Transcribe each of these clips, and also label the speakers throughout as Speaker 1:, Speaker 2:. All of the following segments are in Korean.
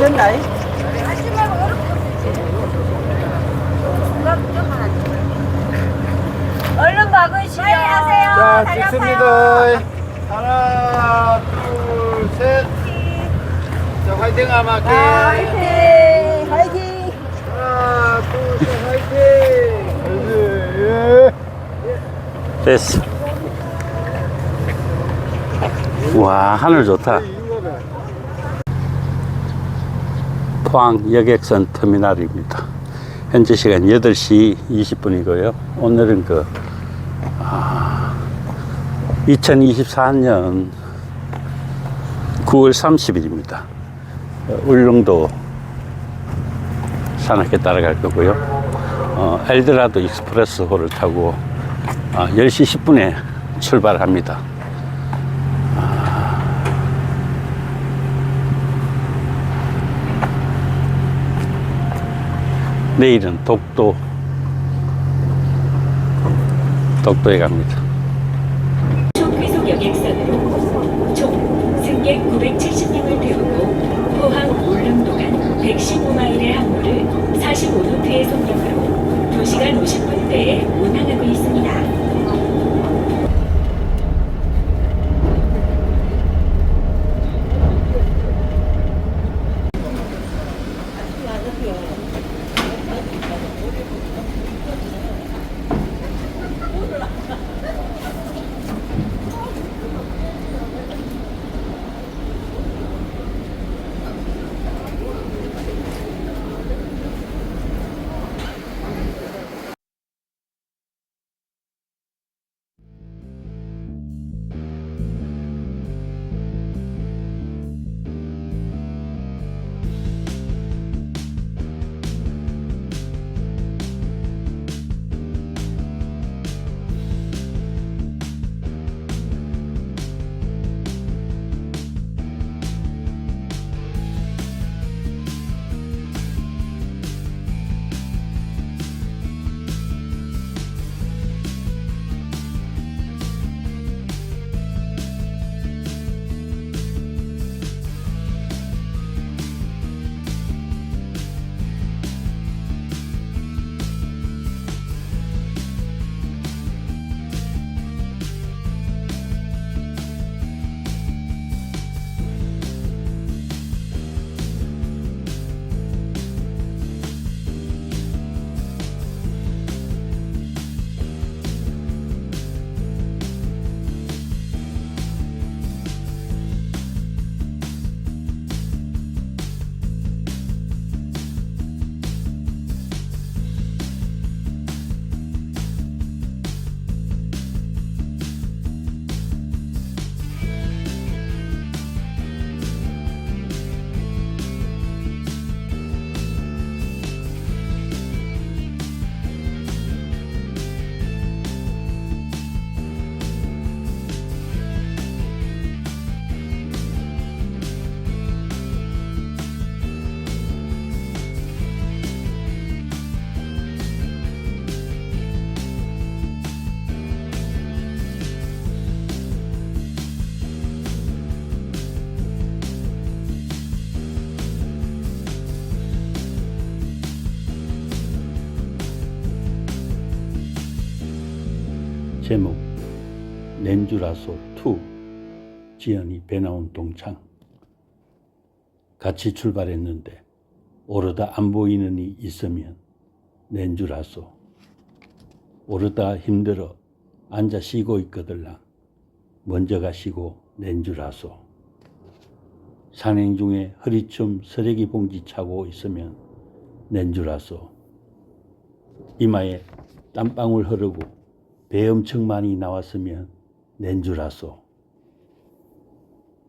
Speaker 1: 된다.
Speaker 2: 하지 말고 이렇게 얼른 박으시오. 빨리 하세요.
Speaker 3: 자,
Speaker 2: 다리.
Speaker 3: 찍습니다. 하나, 둘, 셋. 자, 화이팅 하마
Speaker 2: 화이팅! 화이팅!
Speaker 3: 하나, 둘, 셋, 화이팅. 화이팅.
Speaker 4: 됐어. 와, 하늘 좋다.
Speaker 3: 예. 이거다.
Speaker 4: 포항 여객선 터미널입니다. 현재 시간 8시 20분이고요. 오늘은 그, 아, 2024년 9월 30일입니다. 울릉도 산악회 따라갈 거고요. 어, 엘드라도 익스프레스호를 타고 아, 10시 10분에 출발합니다. 내일은 독도 독도에 갑니다.
Speaker 5: 초귀속 여객선으로 총 승객 970명을 태우고 포항 울릉도 간 115마일의 항로를 45노트의 속력으로 2시간 50분대에 운항하고 있습니다.
Speaker 4: 제목 낸주라소 2 지연이 배 나온 동창. 같이 출발했는데 오르다 안 보이는 이 있으면 낸주라소. 오르다 힘들어 앉아 쉬고 있거들랑 먼저 가시고 낸주라소. 산행 중에 허리춤 쓰레기 봉지 차고 있으면 낸주라소. 이마에 땀방울 흐르고 배 엄청 많이 나왔으면 낸 줄 아소.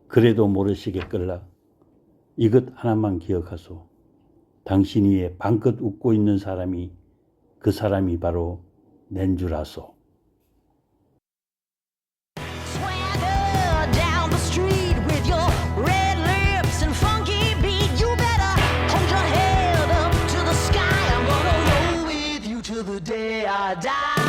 Speaker 4: 그래도 모르시겠걸라. 이것 하나만 기억하소. 당신 위에 방긋 웃고 있는 사람이 그 사람이 바로 낸 줄 아소.
Speaker 6: Swagger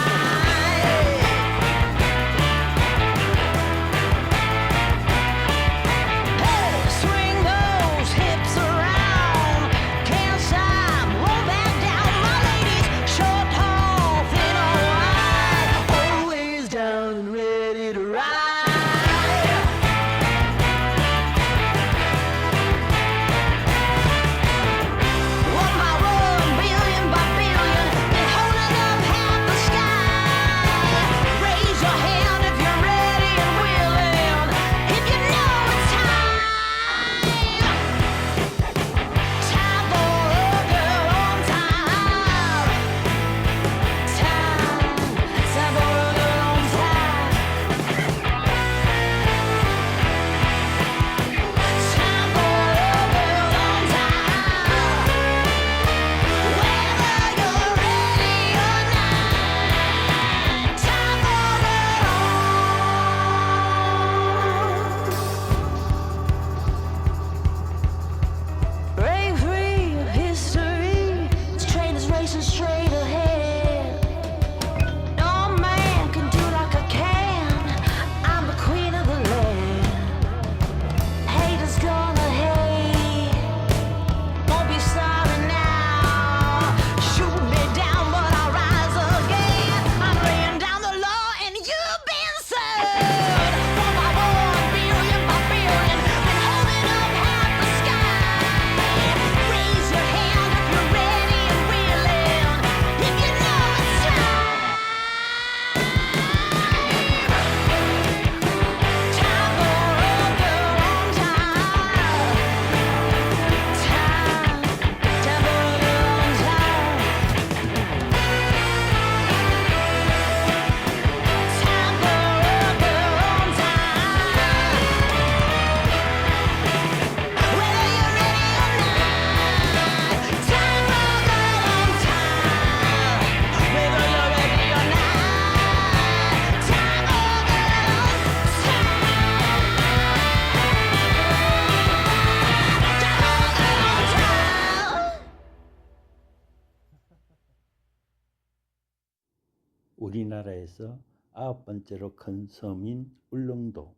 Speaker 4: 우리나라에서 아홉 번째로 큰 섬인 울릉도,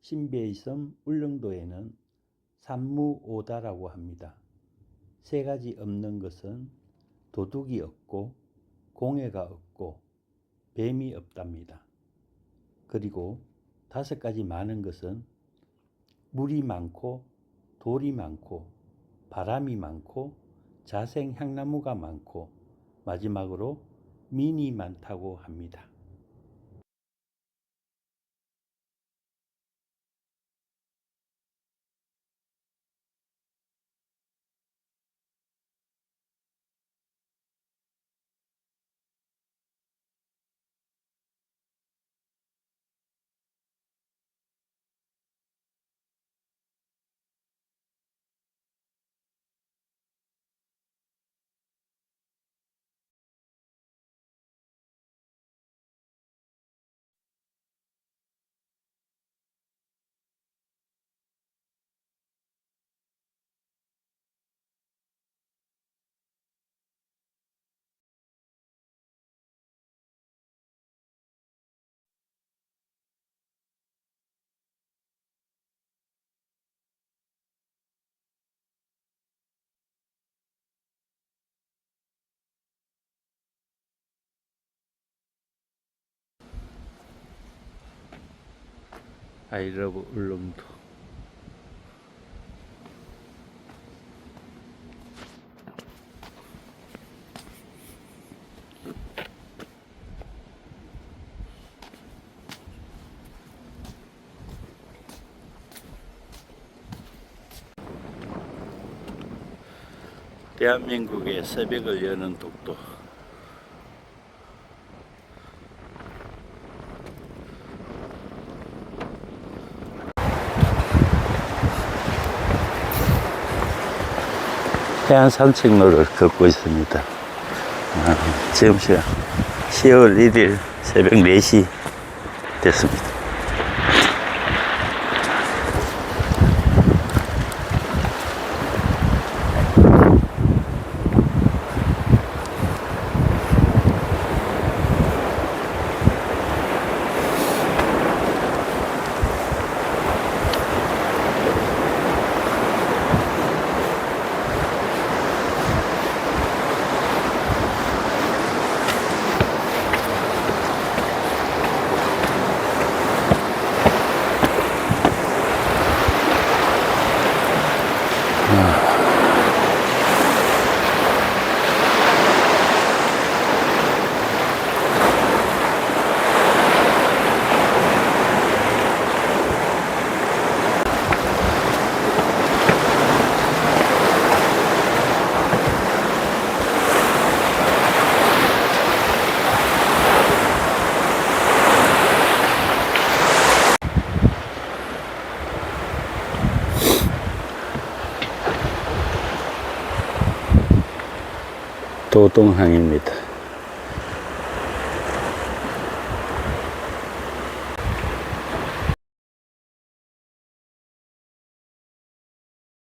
Speaker 4: 신비의 섬 울릉도에는 산무오다라고 합니다. 세 가지 없는 것은 도둑이 없고 공해가 없고 뱀이 없답니다. 그리고 다섯 가지 많은 것은 물이 많고 돌이 많고 바람이 많고 자생 향나무가 많고 마지막으로 민이 많다고 합니다. 아이러브 울릉도. 대한민국의 새벽을 여는 독도 해안 산책로를 걷고 있습니다. 아, 지금 시간 10월 1일 새벽 4시 됐습니다. 도동항입니다.